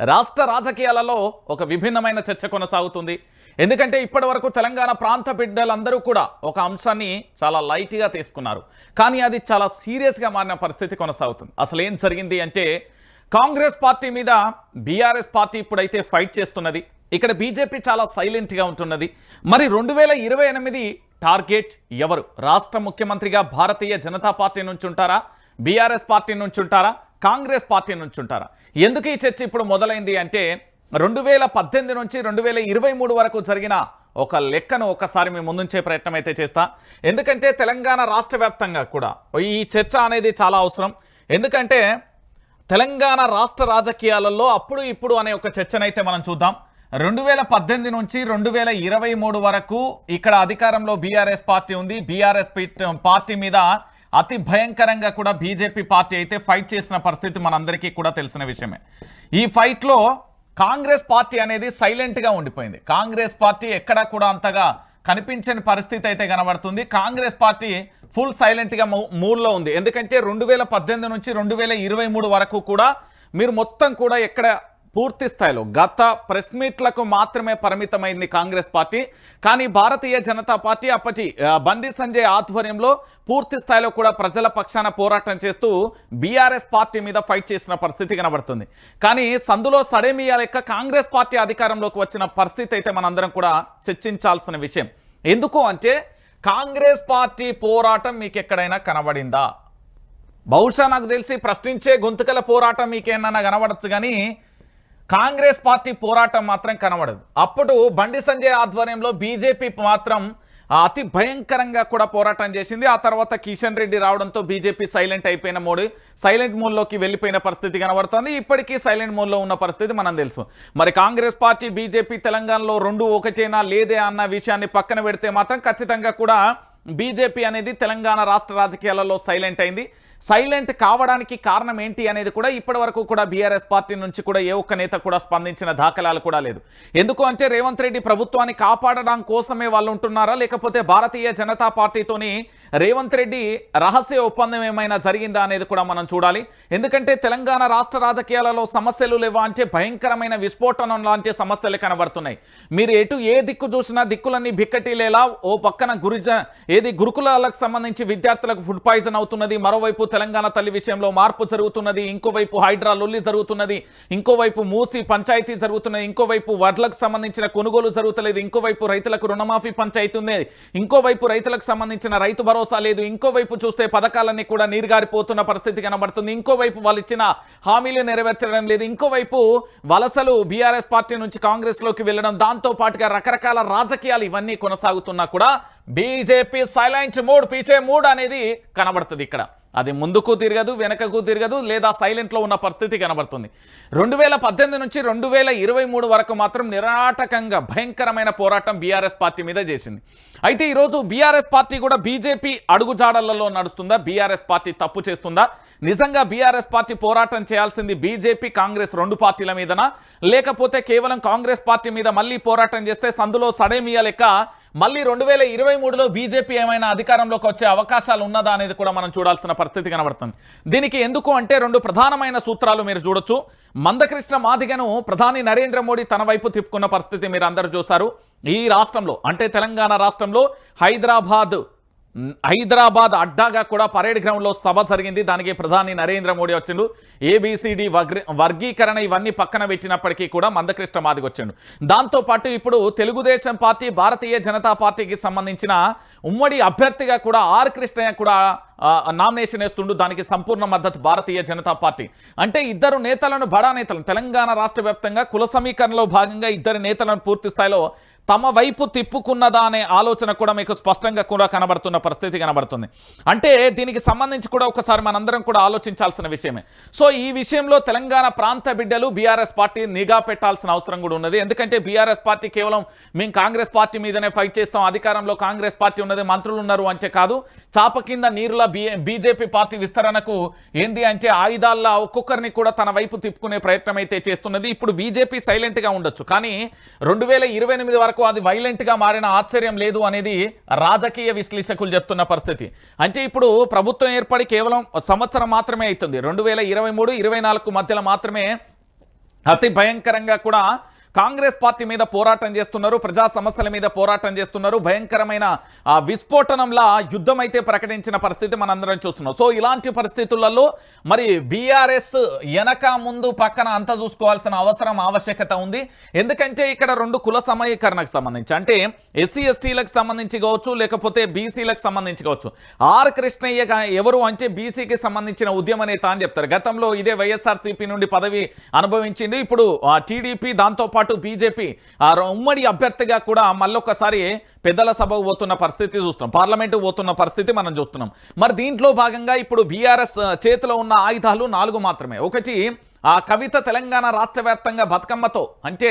రాష్ట్ర రాజకీయాలలో ఒక విభిన్నమైన చర్చ కొనసాగుతుంది. ఎందుకంటే ఇప్పటి వరకు తెలంగాణ ప్రాంత బిడ్డలందరూ కూడా ఒక అంశాన్ని చాలా లైట్గా తీసుకున్నారు. కానీ అది చాలా సీరియస్గా మారిన పరిస్థితి కొనసాగుతుంది. అసలు ఏం జరిగింది అంటే కాంగ్రెస్ పార్టీ మీద బీఆర్ఎస్ పార్టీ ఇప్పుడైతే ఫైట్ చేస్తున్నది. ఇక్కడ బీజేపీ చాలా సైలెంట్గా ఉంటున్నది. మరి రెండు వేల ఇరవై ఎనిమిది టార్గెట్ ఎవరు? రాష్ట్ర ముఖ్యమంత్రిగా భారతీయ జనతా పార్టీ నుంచి ఉంటారా? బీఆర్ఎస్ పార్టీ నుంచి ఉంటారా? కాంగ్రెస్ పార్టీ నుంచి ఉంటారా? ఎందుకు ఈ చర్చ ఇప్పుడు మొదలైంది అంటే రెండు వేల పద్దెనిమిది నుంచి రెండు వేల ఇరవై మూడు వరకు జరిగిన ఒక లెక్కను ఒకసారి మేము ముందుంచే ప్రయత్నం అయితే చేస్తా. ఎందుకంటే తెలంగాణ రాష్ట్ర వ్యాప్తంగా కూడా ఈ చర్చ అనేది చాలా అవసరం. ఎందుకంటే తెలంగాణ రాష్ట్ర రాజకీయాలలో అప్పుడు ఇప్పుడు అనే ఒక చర్చనైతే మనం చూద్దాం. రెండు వేల పద్దెనిమిది నుంచి రెండు వేల ఇరవై మూడు వరకు ఇక్కడ అధికారంలో బీఆర్ఎస్ పార్టీ ఉంది. బీఆర్ఎస్ పార్టీ మీద అతి భయంకరంగా కూడా బీజేపీ పార్టీ అయితే ఫైట్ చేసిన పరిస్థితి మనందరికీ కూడా తెలిసిన విషయమే. ఈ ఫైట్లో కాంగ్రెస్ పార్టీ అనేది సైలెంట్గా ఉండిపోయింది. కాంగ్రెస్ పార్టీ ఎక్కడా కూడా అంతగా కనిపించని పరిస్థితి అయితే కనబడుతుంది. కాంగ్రెస్ పార్టీ ఫుల్ సైలెంట్గా మూడ్లో ఉంది. ఎందుకంటే రెండు వేల పద్దెనిమిది నుంచి రెండు వేల ఇరవై మూడు వరకు కూడా మీరు మొత్తం కూడా ఎక్కడ పూర్తి స్థాయిలో గత ప్రెస్ మీట్లకు మాత్రమే పరిమితమైంది కాంగ్రెస్ పార్టీ. కానీ భారతీయ జనతా పార్టీ అప్పటి బండి సంజయ్ ఆధ్వర్యంలో పూర్తి స్థాయిలో కూడా ప్రజల పక్షాన పోరాటం చేస్తూ బీఆర్ఎస్ పార్టీ మీద ఫైట్ చేసిన పరిస్థితి కనబడుతుంది. కానీ సందులో సడేమియా లెక్క కాంగ్రెస్ పార్టీ అధికారంలోకి వచ్చిన పరిస్థితి అయితే మనందరం కూడా చర్చించాల్సిన విషయం. ఎందుకు అంటే కాంగ్రెస్ పార్టీ పోరాటం మీకు ఎక్కడైనా కనబడిందా? బహుశా నాకు తెలిసి ప్రశ్నించే గొంతుకల పోరాటం మీకేమన్నా కనబడచ్చు కానీ కాంగ్రెస్ పార్టీ పోరాటం మాత్రం కనబడదు. అప్పుడు బండి సంజయ్ ఆధ్వర్యంలో బీజేపీ మాత్రం అతి భయంకరంగా కూడా పోరాటం చేసింది. ఆ తర్వాత కిషన్ రెడ్డి రావడంతో బీజేపీ సైలెంట్ అయిపోయిన మోడ్ సైలెంట్ మోడ్లోకి వెళ్ళిపోయిన పరిస్థితి కనబడుతుంది. ఇప్పటికీ సైలెంట్ మోడ్లో ఉన్న పరిస్థితి మనం తెలుసు. మరి కాంగ్రెస్ పార్టీ బీజేపీ తెలంగాణలో రెండు ఒకటేనా లేదే అన్న విషయాన్ని పక్కన పెడితే మాత్రం ఖచ్చితంగా కూడా బీజేపీ అనేది తెలంగాణ రాష్ట్ర రాజకీయాలలో సైలెంట్ అయింది. సైలెంట్ కావడానికి కారణం ఏంటి అనేది కూడా ఇప్పటి వరకు కూడా బీఆర్ఎస్ పార్టీ నుంచి కూడా ఏ ఒక్క నేత కూడా స్పందించిన దాఖలాలు కూడా లేదు. ఎందుకు అంటే రేవంత్ రెడ్డి ప్రభుత్వాన్ని కాపాడడం కోసమే వాళ్ళు ఉంటున్నారా? లేకపోతే భారతీయ జనతా పార్టీతోని రేవంత్ రెడ్డి రహస్య ఒప్పందం ఏమైనా జరిగిందా అనేది కూడా మనం చూడాలి. ఎందుకంటే తెలంగాణ రాష్ట్ర రాజకీయాలలో సమస్యలు లేవా అంటే భయంకరమైన విస్ఫోటనం లాంటి సమస్యలు కనబడుతున్నాయి. మీరు ఎటు ఏ దిక్కు చూసినా దిక్కులన్నీ బిక్కటిలేలా ఓ పక్కన గురిజ ఏది గురుకులాలకు సంబంధించి విద్యార్థులకు ఫుడ్ పాయిజన్ అవుతున్నది? మరోవైపు తెలంగాణ తల్లి విషయంలో మార్పు జరుగుతున్నది ఇంకోవైపు హైడ్రా లొల్లి జరుగుతున్నది ఇంకోవైపు మూసి పంచాయతీ జరుగుతున్నది ఇంకోవైపు వడ్లకు సంబంధించిన కొనుగోలు జరుగుతలేదు ఇంకోవైపు రైతులకు రుణమాఫీ పంచాయతీ ఉంది ఇంకోవైపు రైతులకు సంబంధించిన రైతు భరోసా లేదు ఇంకోవైపు చూస్తే పథకాలన్నీ కూడా నీరుగారిపోతున్న పరిస్థితి కనబడుతుంది ఇంకోవైపు వాళ్ళు ఇచ్చిన హామీలు నెరవేర్చడం లేదు ఇంకోవైపు వలసలు బీఆర్ఎస్ పార్టీ నుంచి కాంగ్రెస్లోకి వెళ్ళడం దాంతో పాటుగా రకరకాల రాజకీయాలు ఇవన్నీ కొనసాగుతున్నా కూడా బీజేపీ సైలెంట్ మూడ్ పీచే మూడ్ అనేది కనబడుతుంది ఇక్కడ. అది ముందుకు తిరగదు వెనకకు తిరగదు లేదా సైలెంట్లో ఉన్న పరిస్థితి కనబడుతుంది. రెండు వేల పద్దెనిమిది నుంచి రెండు వేల ఇరవై మూడు వరకు మాత్రం నిరాటకంగా భయంకరమైన పోరాటం బీఆర్ఎస్ పార్టీ మీద చేసింది. అయితే ఈరోజు బీఆర్ఎస్ పార్టీ కూడా బీజేపీ అడుగుజాడలలో నడుస్తుందా? బీఆర్ఎస్ పార్టీ తప్పు చేస్తుందా? నిజంగా బీఆర్ఎస్ పార్టీ పోరాటం చేయాల్సింది బీజేపీ కాంగ్రెస్ రెండు పార్టీల మీదనా? లేకపోతే కేవలం కాంగ్రెస్ పార్టీ మీద మళ్ళీ పోరాటం చేస్తే సందులో సడేమియా లెక్క మళ్ళీ రెండు వేల ఇరవై మూడులో బీజేపీ ఏమైనా అధికారంలోకి వచ్చే అవకాశాలు ఉన్నదా అనేది కూడా మనం చూడాల్సిన పరిస్థితి కనబడుతుంది. దీనికి ఎందుకు అంటే రెండు ప్రధానమైన సూత్రాలు మీరు చూడొచ్చు. మందకృష్ణ మాదిగను ప్రధాని నరేంద్ర మోడీ తన వైపు తిప్పుకున్న పరిస్థితి మీరు అందరూ చూశారు. ఈ రాష్ట్రంలో అంటే తెలంగాణ రాష్ట్రంలో హైదరాబాద్ హైదరాబాద్ అడ్డాగా కూడా పరేడ్ గ్రౌండ్లో సభ జరిగింది. దానికి ప్రధాని నరేంద్ర మోడీ వచ్చిండు. ఏబిసిడి వర్గీకరణ ఇవన్నీ పక్కన పెట్టినప్పటికీ కూడా మందకృష్ణ మాదిగ వచ్చిండు. దాంతోపాటు ఇప్పుడు తెలుగుదేశం పార్టీ భారతీయ జనతా పార్టీకి సంబంధించిన ఉమ్మడి అభ్యర్థిగా కూడా ఆర్ కృష్ణయ్య కూడా నామినేషన్ వేస్తుండు. దానికి సంపూర్ణ మద్దతు భారతీయ జనతా పార్టీ. అంటే ఇద్దరు నేతలను బడా నేతలను తెలంగాణ రాష్ట్ర వ్యాప్తంగా కుల సమీకరణలో భాగంగా ఇద్దరు నేతలను పూర్తి స్థాయిలో తమ వైపు తిప్పుకున్నదా అనే ఆలోచన కూడా మీకు స్పష్టంగా కూడా కనబడుతున్న పరిస్థితి కనబడుతుంది. అంటే దీనికి సంబంధించి కూడా ఒకసారి మనందరం కూడా ఆలోచించాల్సిన విషయమే. సో ఈ విషయంలో తెలంగాణ ప్రాంత బిడ్డలు బీఆర్ఎస్ పార్టీ నిఘా పెట్టాల్సిన అవసరం కూడా ఉన్నది. ఎందుకంటే బీఆర్ఎస్ పార్టీ కేవలం మేము కాంగ్రెస్ పార్టీ మీదనే ఫైట్ చేస్తాం అధికారంలో కాంగ్రెస్ పార్టీ ఉన్నది మంత్రులు ఉన్నారు అంటే కాదు. చాప కింద నీరుల బీజేపీ పార్టీ విస్తరణకు ఏంది అంటే ఆయుధాల్లో ఒక్కొక్కరిని కూడా తన వైపు తిప్పుకునే ప్రయత్నం అయితే చేస్తున్నది. ఇప్పుడు బీజేపీ సైలెంట్గా ఉండొచ్చు. కానీ రెండు వేల వరకు అది వైలెంట్గా మారిన ఆశ్చర్యం లేదు అనేది రాజకీయ విశ్లేషకులు చెప్తున్న పరిస్థితి. అంటే ఇప్పుడు ప్రభుత్వం ఏర్పడి కేవలం సంవత్సరం మాత్రమే అవుతుంది. రెండు వేల ఇరవై మూడు ఇరవై నాలుగు మధ్యలో మాత్రమే అతి భయంకరంగా కూడా కాంగ్రెస్ పార్టీ మీద పోరాటం చేస్తున్నారు ప్రజా సమస్యల మీద పోరాటం చేస్తున్నారు. భయంకరమైన ఆ, విస్ఫోటనంలా యుద్ధం అయితే ప్రకటించిన పరిస్థితి మనందరం చూస్తున్నాం. సో ఇలాంటి పరిస్థితులలో మరి బీఆర్ఎస్ వెనక ముందు పక్కన అంతా చూసుకోవాల్సిన అవసరం ఆవశ్యకత ఉంది. ఎందుకంటే ఇక్కడ రెండు కుల సమయీకరణకు సంబంధించి అంటే ఎస్సీ ఎస్టీలకు సంబంధించి కావచ్చు లేకపోతే బీసీలకు సంబంధించి కావచ్చు. ఆర్ కృష్ణయ్య ఎవరు అంటే బీసీకి సంబంధించిన ఉద్యమ నేత అని చెప్తారు. గతంలో ఇదే వైఎస్ఆర్సీపీ నుండి పదవి అనుభవించింది ఇప్పుడు టీడీపీ దాంతోపాటు బీజేపీ ఆ ఉమ్మడి అభ్యర్థిగా కూడా మళ్ళొక్కసారి పెద్దల సభకు పోతున్న పరిస్థితి చూస్తున్నాం. పార్లమెంటు పోతున్న పరిస్థితి మనం చూస్తున్నాం. మరి దీంట్లో భాగంగా ఇప్పుడు బీఆర్ఎస్ చేతిలో ఉన్న ఆయుధాలు నాలుగు మాత్రమే. ఒకటి ఆ కవిత తెలంగాణ రాష్ట్ర వ్యాప్తంగా బతుకమ్మతో అంటే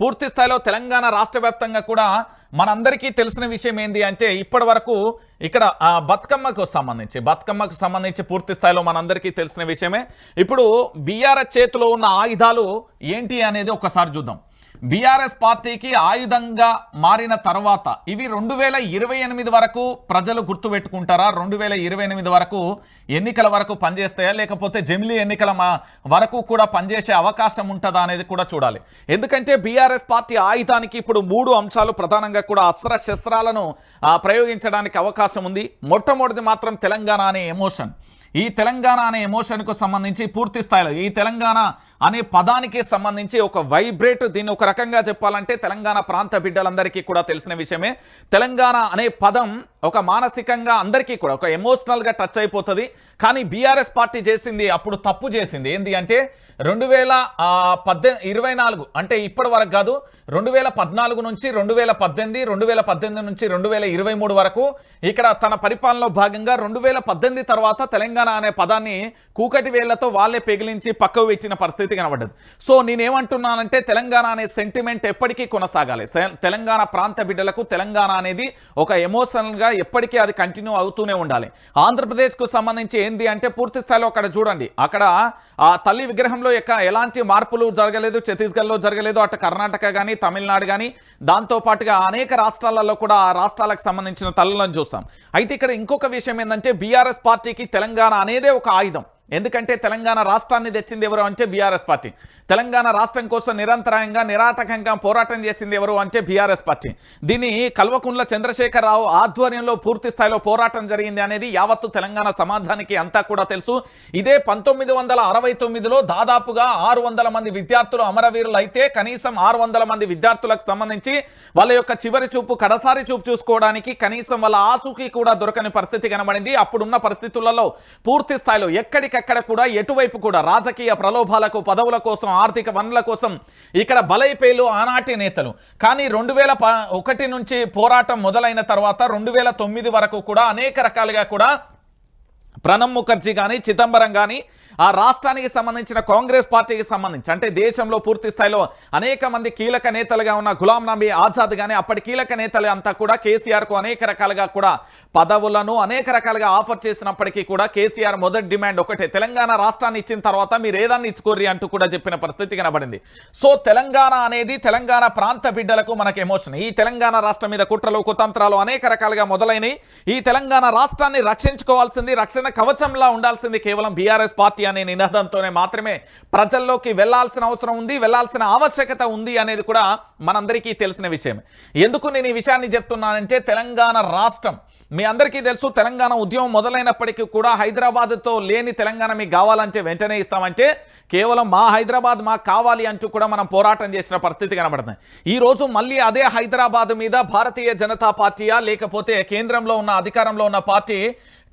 పూర్తి స్థాయిలో తెలంగాణ రాష్ట్ర వ్యాప్తంగా కూడా మనందరికీ తెలిసిన విషయం ఏంది అంటే ఇప్పటి వరకు ఇక్కడ ఆ బతుకమ్మకు సంబంధించి బతుకమ్మకు సంబంధించి పూర్తి స్థాయిలో మనందరికీ తెలిసిన విషయమే. ఇప్పుడు బీఆర్ఎస్ చేతిలో ఉన్న ఆయుధాలు ఏంటి అనేది ఒకసారి చూద్దాం. బీఆర్ఎస్ పార్టీకి ఆయుధంగా మారిన తర్వాత ఇవి రెండు వేల ఇరవై ఎనిమిది వరకు ప్రజలు గుర్తుపెట్టుకుంటారా? రెండు వేల ఇరవై ఎనిమిది వరకు ఎన్నికల వరకు పనిచేస్తాయా? లేకపోతే జమిలీ ఎన్నికల మా- వరకు కూడా పనిచేసే అవకాశం ఉంటుందా అనేది కూడా చూడాలి. ఎందుకంటే బీఆర్ఎస్ పార్టీ ఆయుధానికి ఇప్పుడు మూడు అంశాలు ప్రధానంగా కూడా అస్త్ర శస్త్రాలను ప్రయోగించడానికి అవకాశం ఉంది. మొట్టమొదటిది మాత్రం తెలంగాణ అనే ఎమోషన్. ఈ తెలంగాణ అనే ఎమోషన్కు సంబంధించి పూర్తి స్థాయిలో ఈ తెలంగాణ అనే పదానికి సంబంధించి ఒక వైబ్రేట్ దీన్ని ఒక రకంగా చెప్పాలంటే తెలంగాణ ప్రాంత బిడ్డలందరికీ కూడా తెలిసిన విషయమే. తెలంగాణ అనే పదం ఒక మానసికంగా అందరికీ కూడా ఒక ఎమోషనల్గా టచ్ అయిపోతుంది. కానీ బీఆర్ఎస్ పార్టీ చేసింది అప్పుడు తప్పు చేసింది. ఏంది అంటే రెండు వేల పద్దె ఇరవై నాలుగు అంటే ఇప్పటి వరకు కాదు రెండు వేల పద్నాలుగు నుంచి రెండు వేల పద్దెనిమిది రెండు వేల పద్దెనిమిది నుంచి రెండు వేల ఇరవై మూడు వరకు ఇక్కడ తన పరిపాలనలో భాగంగా రెండు వేల పద్దెనిమిది తర్వాత తెలంగాణ అనే పదాన్ని కూకటి వేళ్ళతో వాళ్ళే పెగిలించి పక్కకు పెట్టిన పరిస్థితి కనబడ్డది. సో నేనేమంటున్నానంటే తెలంగాణ అనే సెంటిమెంట్ ఎప్పటికీ కొనసాగాలి. తెలంగాణ ప్రాంత బిడ్డలకు తెలంగాణ అనేది ఒక ఎమోషనల్గా ఎప్పటికీ అది కంటిన్యూ అవుతూనే ఉండాలి. ఆంధ్రప్రదేశ్కు సంబంధించి ఏంది అంటే పూర్తి స్థాయిలో అక్కడ చూడండి. అక్కడ ఆ తల్లి విగ్రహంలో యొక్క ఎలాంటి మార్పులు జరగలేదు ఛత్తీస్గఢ్లో జరగలేదు అటు కర్ణాటక కానీ తమిళనాడు కానీ దాంతో పాటుగా అనేక రాష్ట్రాలలో కూడా ఆ రాష్ట్రాలకు సంబంధించిన తల్లులను చూస్తాం. అయితే ఇక్కడ ఇంకొక విషయం ఏంటంటే బీఆర్ఎస్ పార్టీకి తెలంగాణ అనేదే ఒక ఆయుధం. ఎందుకంటే తెలంగాణ రాష్ట్రాన్ని తెచ్చింది ఎవరు అంటే బీఆర్ఎస్ పార్టీ. తెలంగాణ రాష్ట్రం కోసం నిరంతరాయంగా నిరాటకంగా పోరాటం చేసింది ఎవరు అంటే బీఆర్ఎస్ పార్టీ. దీన్ని కల్వకుంట్ల చంద్రశేఖరరావు ఆధ్వర్యంలో పూర్తి స్థాయిలో పోరాటం జరిగింది అనేది యావత్తు తెలంగాణ సమాజానికి అంతా కూడా తెలుసు. ఇదే పంతొమ్మిది వందల అరవై తొమ్మిదిలో దాదాపుగా ఆరు వందల మంది విద్యార్థులు అమరవీరులు అయితే కనీసం ఆరు వందల మంది విద్యార్థులకు సంబంధించి వాళ్ళ యొక్క చివరి చూపు కడసారి చూపు చూసుకోవడానికి కనీసం వాళ్ళ ఆసుకి కూడా దొరకని పరిస్థితి కనబడింది. అప్పుడున్న పరిస్థితులలో పూర్తి స్థాయిలో ఎక్కడికి ఎక్కడికక్కడ కూడా ఎటువైపు కూడా రాజకీయ ప్రలోభాలకు పదవుల కోసం ఆర్థిక వనరుల కోసం ఇక్కడ బలైపోయిలు ఆనాటి నేతలు. కానీ రెండు వేల ఒకటి నుంచి పోరాటం మొదలైన తర్వాత రెండు వేల తొమ్మిది వరకు కూడా అనేక రకాలుగా కూడా ప్రణబ్ ముఖర్జీ కానీ చిదంబరం కానీ ఆ రాష్ట్రానికి సంబంధించిన కాంగ్రెస్ పార్టీకి సంబంధించి అంటే దేశంలో పూర్తి స్థాయిలో అనేక మంది కీలక నేతలుగా ఉన్న గులాం నబీ ఆజాద్ కానీ అప్పటి కీలక నేతలు అంతా కూడా కేసీఆర్కు అనేక రకాలుగా కూడా పదవులను అనేక రకాలుగా ఆఫర్ చేసినప్పటికీ కూడా కేసీఆర్ మొదటి డిమాండ్ ఒకటే. తెలంగాణ రాష్ట్రాన్ని ఇచ్చిన తర్వాత మీరు ఏదాన్ని ఇచ్చుకోర్రి అంటూ కూడా చెప్పిన పరిస్థితి కనబడింది. సో తెలంగాణ అనేది తెలంగాణ ప్రాంత బిడ్డలకు మనకు ఎమోషన్. ఈ తెలంగాణ రాష్ట్రం మీద కుట్రలు కుతంత్రాలు అనేక రకాలుగా మొదలైనవి ఈ తెలంగాణ రాష్ట్రాన్ని రక్షించుకోవాల్సింది రక్షణ కవచంలా ఉండాల్సింది కేవలం బీఆర్ఎస్ పార్టీ అనే నినాదంతోనే మాత్రమే ప్రజల్లోకి వెళ్ళాల్సిన అవసరం ఉంది వెళ్ళాల్సిన ఆవశ్యకత ఉంది అనేది కూడా మనందరికీ తెలిసిన విషయం ఎందుకు నేను ఈ విషయాన్ని చెప్తున్నానంటే తెలంగాణ రాష్ట్రం మీ అందరికీ తెలుసు తెలంగాణ ఉద్యమం మొదలైనప్పటికీ కూడా హైదరాబాద్తో లేని తెలంగాణ మీకు కావాలంటే వెంటనే ఇస్తామంటే కేవలం మా హైదరాబాద్ మాకు కావాలి అంటూ కూడా మనం పోరాటం చేసిన పరిస్థితి కనబడుతుంది. ఈ రోజు మళ్ళీ అదే హైదరాబాద్ మీద భారతీయ జనతా పార్టీయా లేకపోతే కేంద్రంలో ఉన్న అధికారంలో ఉన్న పార్టీ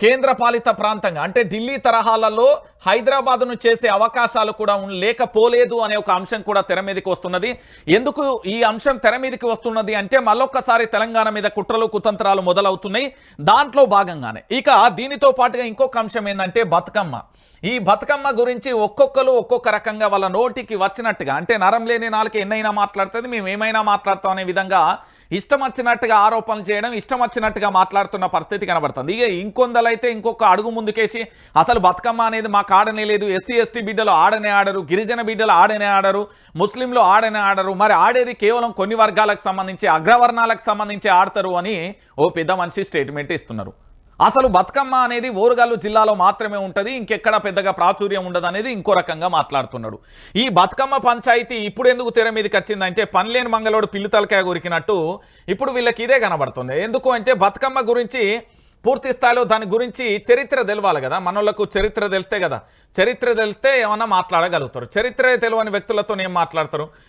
కేంద్రపాలిత ప్రాంతంగా అంటే ఢిల్లీ తరహాలలో హైదరాబాద్ను చేసే అవకాశాలు కూడా లేకపోలేదు అనే ఒక అంశం కూడా తెర మీదకి వస్తున్నది. ఎందుకు ఈ అంశం తెర మీదకి వస్తున్నది అంటే మళ్ళొక్కసారి తెలంగాణ మీద కుట్రలు కుతంత్రాలు మొదలవుతున్నాయి. దాంట్లో భాగంగానే. ఇక దీనితో పాటుగా ఇంకొక అంశం ఏంటంటే బతుకమ్మ. ఈ బతుకమ్మ గురించి ఒక్కొక్కరు ఒక్కొక్క రకంగా వాళ్ళ నోటికి వచ్చినట్టుగా అంటే నరం లేని నాలుగు ఎన్నైనా మాట్లాడుతుంది మేము ఏమైనా మాట్లాడతాం అనే విధంగా ఇష్టం వచ్చినట్టుగా ఆరోపణలు చేయడం ఇష్టం వచ్చినట్టుగా మాట్లాడుతున్న పరిస్థితి కనబడుతుంది. ఇక ఇంకొందలైతే ఇంకొక అడుగు ముందుకేసి అసలు బతుకమ్మ అనేది మాకు ఆడనే లేదు. ఎస్సీ ఎస్టీ బిడ్డలు ఆడనే ఆడరు గిరిజన బిడ్డలు ఆడనే ఆడరు ముస్లింలు ఆడనే ఆడరు. మరి ఆడేది కేవలం కొన్ని వర్గాలకు సంబంధించి అగ్రవర్ణాలకు సంబంధించి ఆడతారు అని ఓ పెద్ద మనిషి స్టేట్మెంట్ ఇస్తున్నారు. అసలు బతుకమ్మ అనేది ఓరుగల్లు జిల్లాలో మాత్రమే ఉంటుంది ఇంకెక్కడ పెద్దగా ప్రాచుర్యం ఉండదు అనేది ఇంకో రకంగా మాట్లాడుతున్నాడు. ఈ బతుకమ్మ పంచాయతీ ఇప్పుడు ఎందుకు తెర మీదకి వచ్చిందంటే పనిలేని మంగళోడు పిల్లి తలకాయ కొరికినట్టు ఇప్పుడు వీళ్ళకి ఇదే కనబడుతుంది. ఎందుకు అంటే బతుకమ్మ గురించి పూర్తి స్థాయిలో దాని గురించి చరిత్ర తెలవాలి కదా మనోళ్ళకు చరిత్ర తెలితే కదా చరిత్ర తెలితే ఏమన్నా మాట్లాడగలుగుతారు. చరిత్ర తెలియని వ్యక్తులతో ఏం మాట్లాడతారు?